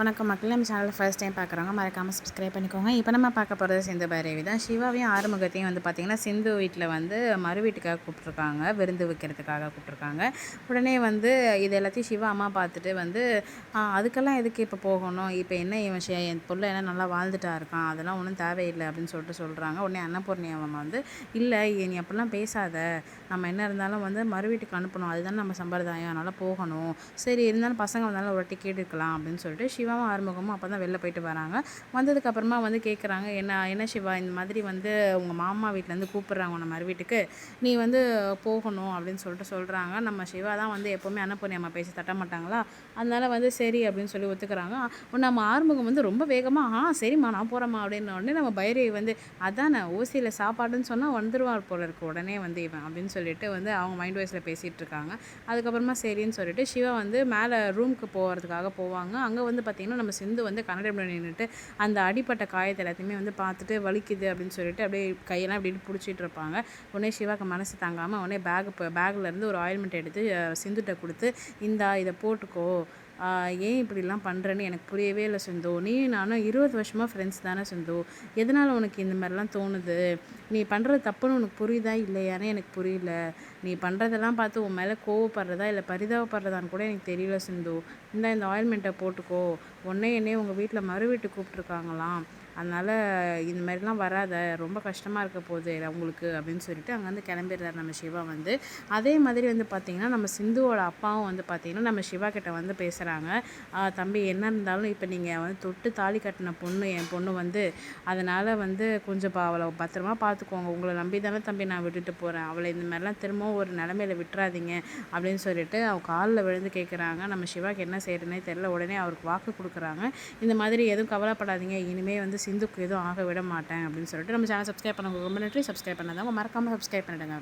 வணக்கம் மக்கள். நம்ம சேனலில் ஃபர்ஸ்ட் டைம் பார்க்குறவங்க மறக்காமல் சப்ஸ்கிரைப் பண்ணிக்கோங்க. இப்போ நம்ம பார்க்க போகிறது சிந்து பைரவி தான். சிவாவையும் ஆறுமுகத்தையும் வந்து பார்த்திங்கன்னா சிந்து வீட்டில் வந்து மறு வீட்டுக்காக கூப்பிட்ருக்காங்க விருந்து வைக்கிறதுக்காக கூப்பிட்ருக்காங்க உடனே வந்து இது எல்லாத்தையும் சிவா அம்மா பார்த்துட்டு வந்து அதுக்கெல்லாம் எதுக்கு இப்போ போகணும்? இப்போ என்ன இவன் என் பொருள் என்ன நல்லா வாழ்ந்துட்டா இருக்கான். அதெல்லாம் ஒன்றும் தேவையில்லை. அப்படின்னு சொல்லிட்டு சொல்கிறாங்க உடனே அன்னபூர்ணி அவன் வந்து இல்லை நீ அப்படிலாம் பேசாத. நம்ம என்ன இருந்தாலும் வந்து மறு வீட்டுக்கு அனுப்பணும். அதுதான் நம்ம சம்பிரதாயம். அதனால் போகணும். சரி இருந்தாலும் பசங்க வந்தாலும் ஒரு டிக்கெட் இருக்கலாம் அப்படின்னு சொல்லிட்டு சிவா சிவாவும் ஆறுமுகமும் அப்போ தான் வெளில போயிட்டு வராங்க. வந்ததுக்கப்புறமா வந்து கேட்குறாங்க என்ன என்ன சிவா இந்த மாதிரி வந்து உங்கள் மாமா வீட்டிலேருந்து கூப்பிட்றாங்க உன்னை மாதிரி வீட்டுக்கு. நீ வந்து போகணும் அப்படின்னு சொல்லிட்டு சொல்கிறாங்க நம்ம சிவா தான் வந்து எப்போவுமே அனுப்பணி பேசி தட்ட மாட்டாங்களா? அதனால் வந்து சரி அப்படின்னு சொல்லி ஒத்துக்கிறாங்க. நம்ம ஆறுமுகம் வந்து ரொம்ப வேகமாக ஆ சரிம்மா நான் போகிறேம்மா அப்படின்னு உடனே நம்ம பைரவி வந்து அதானே ஓசியில் சாப்பாடுன்னு சொன்னால் வந்துடுவார் போல இருக்கு உடனே வந்து இவன் அப்படின்னு சொல்லிட்டு வந்து அவங்க மைண்ட் வைஸில் பேசிகிட்டு இருக்காங்க. அதுக்கப்புறமா சரின்னு சொல்லிட்டு சிவா வந்து மேலே ரூமுக்கு போகிறதுக்காக போவாங்க. அங்கே வந்து பார்த்திங்கன்னா நம்ம சிந்து வந்து கன்னட நின்றுட்டு அந்த அடிப்பட்ட காயத்தை எல்லாத்தையுமே வந்து பார்த்துட்டு வலிக்குது அப்படின்னு சொல்லிட்டு அப்படியே கையெல்லாம் அப்படி பிடிச்சிட்டு இருப்பாங்க. உடனே சிவாக்கு மனசு தாங்காமல் உடனே பேக் பேக்லேருந்து ஒரு ஆயில்மெண்ட் எடுத்து சிந்துட்ட கொடுத்து இந்தா இதை போட்டுக்கோ. ஏன் இப்படிலாம் பண்ணுறேன்னு எனக்கு புரியவே இல்லை சிந்து. நீ நானும் இருபது வருஷமாக ஃப்ரெண்ட்ஸ் தானே சிந்து. எதனால் உனக்கு இந்த மாதிரிலாம் தோணுது? நீ பண்ணுறது தப்புன்னு உனக்கு புரியுதா இல்லையானே எனக்கு புரியல. நீ பண்ணுறதெல்லாம் பார்த்து உன் மேலே கோவப்படுறதா இல்லை பரிதாபப்படுறதான்னு கூட எனக்கு தெரியல சிந்து. இந்த இந்த ஆயில்மெண்ட்டை போட்டுக்கோ. உடனே என்னே உங்கள் வீட்டில் மறு வீட்டு கூப்பிட்ருக்காங்களாம் அதனால் இந்த மாதிரிலாம் வராத ரொம்ப கஷ்டமாக இருக்க போகுது அவங்களுக்கு அப்படின்னு சொல்லிட்டு அங்கேருந்து கிளம்பிடுறாரு நம்ம சிவா வந்து. அதே மாதிரி வந்து பார்த்திங்கன்னா நம்ம சிந்துவோட அப்பாவும் வந்து பார்த்திங்கன்னா நம்ம சிவா கிட்ட வந்து பேசுகிறாங்க தம்பி என்ன இருந்தாலும் இப்போ நீங்கள் வந்து தொட்டு தாலி கட்டின பொண்ணு என் பொண்ணு வந்து அதனால் வந்து கொஞ்சம் அவளை பத்திரமா பார்த்துக்கோங்க உங்களை நம்பி தானே தம்பி நான் விட்டுட்டு போகிறேன் அவளை இந்த மாதிரிலாம் திரும்பவும் ஒரு நிலமையில விட்டுறாதீங்க. அப்படின்னு சொல்லிட்டு அவள் காலில் விழுந்து கேட்குறாங்க நம்ம சிவாக்கு என்ன செய்யறதுனே தெரில உடனே அவருக்கு வாக்கு கொடுக்குறாங்க. இந்த மாதிரி எதுவும் கவலைப்படாதீங்க. இனிமேல் வந்து சிந்துக்கு எதுவும் ஆக விட மாட்டேன் அப்படின்னு சொல்லிட்டு நம்ம சேனல் சப்ஸ்கிரைப் பண்ண ரொம்ப நன்றி. சப்ஸ்கிரைப் பண்ணாதவங்க மறக்காமல் சப்ஸ்கிரைப் பண்ணிடுங்க.